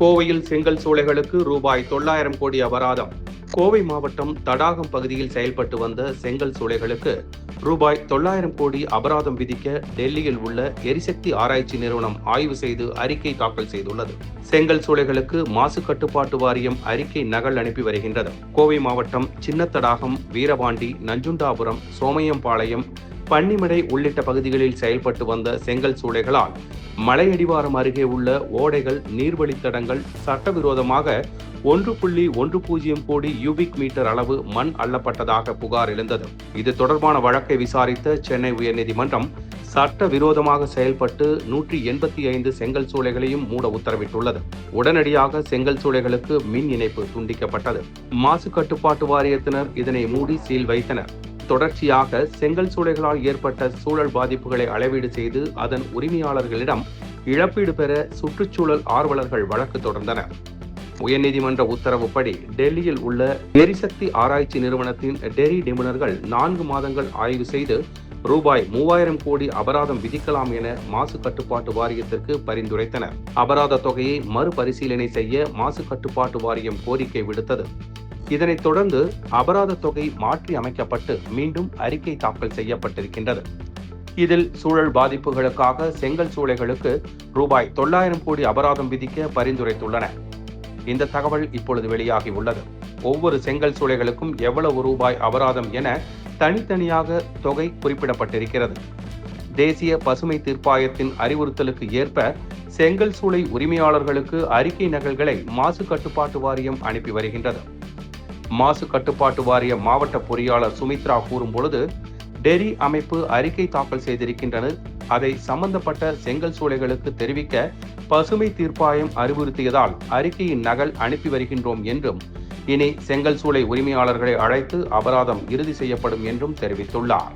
கோவையில் செங்கல் சூளைகளுக்கு ரூபாய் தொள்ளாயிரம் கோடி அபராதம். கோவை மாவட்டம் தடாகம் பகுதியில் செயல்பட்டு வந்த செங்கல் சூளைகளுக்கு ரூபாய் தொள்ளாயிரம் கோடி அபராதம் விதிக்க டெல்லியில் உள்ள எரிசக்தி ஆராய்ச்சி நிறுவனம் ஆய்வு செய்து அறிக்கை தாக்கல் செய்துள்ளது. செங்கல் சூளைகளுக்கு மாசு கட்டுப்பாட்டு வாரியம் அறிக்கை நகல் அனுப்பி வருகின்றது. கோவை மாவட்டம் சின்னத்தடாகம் வீரபாண்டி நஞ்சுண்டாபுரம் சோமையம்பாளையம் பன்னிமடை உள்ளிட்ட பகுதிகளில் செயல்பட்டு வந்த செங்கல் சூளைகளால் மலையடிவாரம் அருகே உள்ள ஓடைகள் நீர்வழித்தடங்கள் சட்டவிரோதமாக ஒன்று புள்ளி ஒன்று பூஜ்ஜியம் கோடி யூபிக் மீட்டர் அளவு மண் அள்ளப்பட்டதாக புகார் எழுந்தது. இது தொடர்பான வழக்கை விசாரித்த சென்னை உயர்நீதிமன்றம் சட்டவிரோதமாக செயல்பட்டு நூற்றி எண்பத்தி ஐந்து செங்கல் சூளைகளையும் மூட உத்தரவிட்டுள்ளது. உடனடியாக செங்கல் சூளைகளுக்கு மின் இணைப்பு துண்டிக்கப்பட்டது. மாசு கட்டுப்பாட்டு வாரியத்தினர் இதனை மூடி சீல் வைத்தனர். தொடர்ச்சியாக செங்கல் சூளைகளால் ஏற்பட்ட சூழல் பாதிப்புகளை அளவீடு செய்து அதன் உரிமையாளர்களிடம் இழப்பீடு பெற சுற்றுச்சூழல் ஆர்வலர்கள் வழக்கு தொடர்ந்தனர். உயர்நீதிமன்ற உத்தரவுப்படி டெல்லியில் உள்ள எரிசக்தி ஆராய்ச்சி நிறுவனத்தின் டெரி நிபுணர்கள் நான்கு மாதங்கள் ஆய்வு செய்து ரூபாய் மூவாயிரம் கோடி அபராதம் விதிக்கலாம் என மாசு கட்டுப்பாட்டு வாரியத்திற்கு பரிந்துரைத்தனர். அபராத தொகையை மறுபரிசீலனை செய்ய மாசு கட்டுப்பாட்டு வாரியம் கோரிக்கை விடுத்தது. இதனைத் தொடர்ந்து அபராத தொகை மாற்றி அமைக்கப்பட்டு மீண்டும் அறிக்கை தாக்கல் செய்யப்பட்டிருக்கின்றது. இதில் சூழல் பாதிப்புகளுக்காக செங்கல் சூளைகளுக்கு ரூபாய் தொள்ளாயிரம் கோடி அபராதம் விதிக்க பரிந்துரைத்துள்ளன. இந்த தகவல் இப்பொழுது வெளியாகி உள்ளது. ஒவ்வொரு செங்கல் சூளைகளுக்கும் எவ்வளவு ரூபாய் அபராதம் என தனித்தனியாக தொகை குறிப்பிடப்பட்டிருக்கிறது. தேசிய பசுமை தீர்ப்பாயத்தின் அறிவுறுத்தலுக்கு ஏற்ப செங்கல் சூளை உரிமையாளர்களுக்கு அறிக்கை நகல்களை மாசு கட்டுப்பாட்டு வாரியம் அனுப்பி வருகின்றது. மாசு கட்டுப்பாட்டு வாரிய மாவட்ட பொறியாளர் சுமித்ரா கூறும் பொழுது டெரி அமைப்பு அறிக்கை தாக்கல் செய்திருக்கின்றனர் அதை சம்பந்தப்பட்ட செங்கல் சூளைகளுக்கு தெரிவிக்க பசுமை தீர்ப்பாயம் அறிவுறுத்தியதால் அறிக்கையின் நகல் அனுப்பி வருகின்றோம் என்றும் இனி செங்கல் சூளை உரிமையாளர்களை அழைத்து அபராதம் இறுதி செய்யப்படும் என்றும் தெரிவித்துள்ளார்.